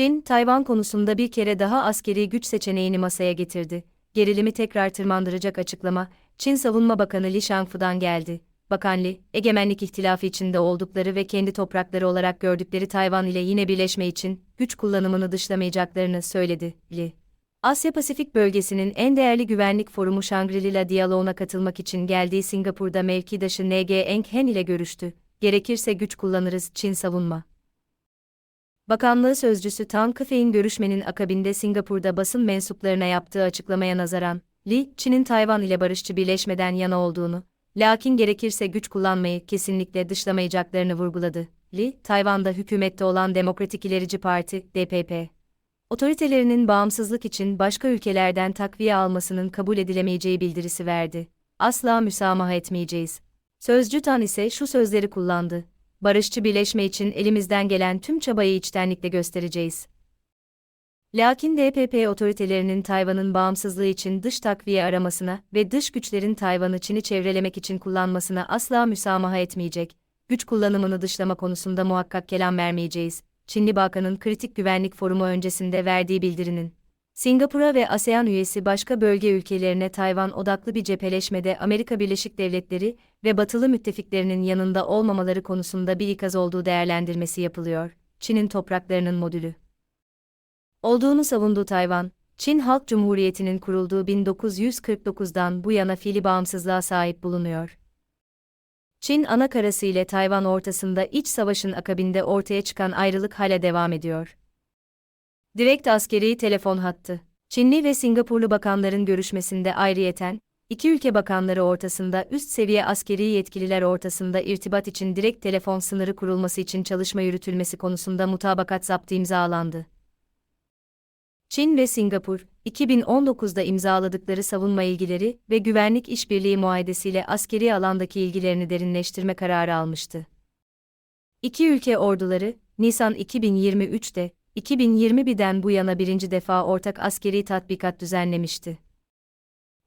Çin, Tayvan konusunda bir kere daha askeri güç seçeneğini masaya getirdi. Gerilimi tekrar tırmandıracak açıklama, Çin Savunma Bakanı Li Shangfu'dan geldi. Bakan Li, egemenlik ihtilafı içinde oldukları ve kendi toprakları olarak gördükleri Tayvan ile yine birleşme için güç kullanımını dışlamayacaklarını söyledi. Li, Asya-Pasifik bölgesinin en değerli güvenlik forumu Shangri-La diyaloğuna katılmak için geldiği Singapur'da mevkidaşı N.G. Eng Hen ile görüştü. Gerekirse güç kullanırız Çin savunma. Bakanlığı sözcüsü Tang Kefei'nin görüşmenin akabinde Singapur'da basın mensuplarına yaptığı açıklamaya nazaran, Li, Çin'in Tayvan ile barışçı birleşmeden yana olduğunu, lakin gerekirse güç kullanmayı kesinlikle dışlamayacaklarını vurguladı. Li, Tayvan'da hükümette olan Demokratik İlerici Parti, DPP, otoritelerinin bağımsızlık için başka ülkelerden takviye almasının kabul edilemeyeceği bildirisi verdi. Asla müsamaha etmeyeceğiz. Sözcü Tan ise şu sözleri kullandı. Barışçı birleşme için elimizden gelen tüm çabayı içtenlikle göstereceğiz. Lakin DPP otoritelerinin Tayvan'ın bağımsızlığı için dış takviye aramasına ve dış güçlerin Tayvan'ı Çin'i çevrelemek için kullanmasına asla müsamaha etmeyecek, güç kullanımını dışlama konusunda muhakkak kelam vermeyeceğiz. Çinli Bakan'ın kritik güvenlik forumu öncesinde verdiği bildirinin, Singapur'a ve ASEAN üyesi başka bölge ülkelerine Tayvan odaklı bir cepheleşmede Amerika Birleşik Devletleri ve batılı müttefiklerinin yanında olmamaları konusunda bir ikaz olduğu değerlendirmesi yapılıyor. Çin'in topraklarının modülü olduğunu savunduğu Tayvan, Çin Halk Cumhuriyeti'nin kurulduğu 1949'dan bu yana fiili bağımsızlığa sahip bulunuyor. Çin ana karası ile Tayvan ortasında iç savaşın akabinde ortaya çıkan ayrılık hala devam ediyor. Direkt askeri telefon hattı. Çinli ve Singapurlu bakanların görüşmesinde ayrıyeten, iki ülke bakanları ortasında üst seviye askeri yetkililer ortasında irtibat için direkt telefon sınırı kurulması için çalışma yürütülmesi konusunda mutabakat zaptı imzalandı. Çin ve Singapur, 2019'da imzaladıkları savunma ilgileri ve güvenlik işbirliği muahedesiyle askeri alandaki ilgilerini derinleştirme kararı almıştı. İki ülke orduları, Nisan 2023'te, 2021'den bu yana birinci defa ortak askeri tatbikat düzenlemişti.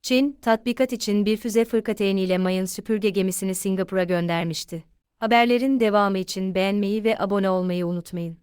Çin, tatbikat için bir füze fırkateyniyle mayın süpürge gemisini Singapur'a göndermişti. Haberlerin devamı için beğenmeyi ve abone olmayı unutmayın.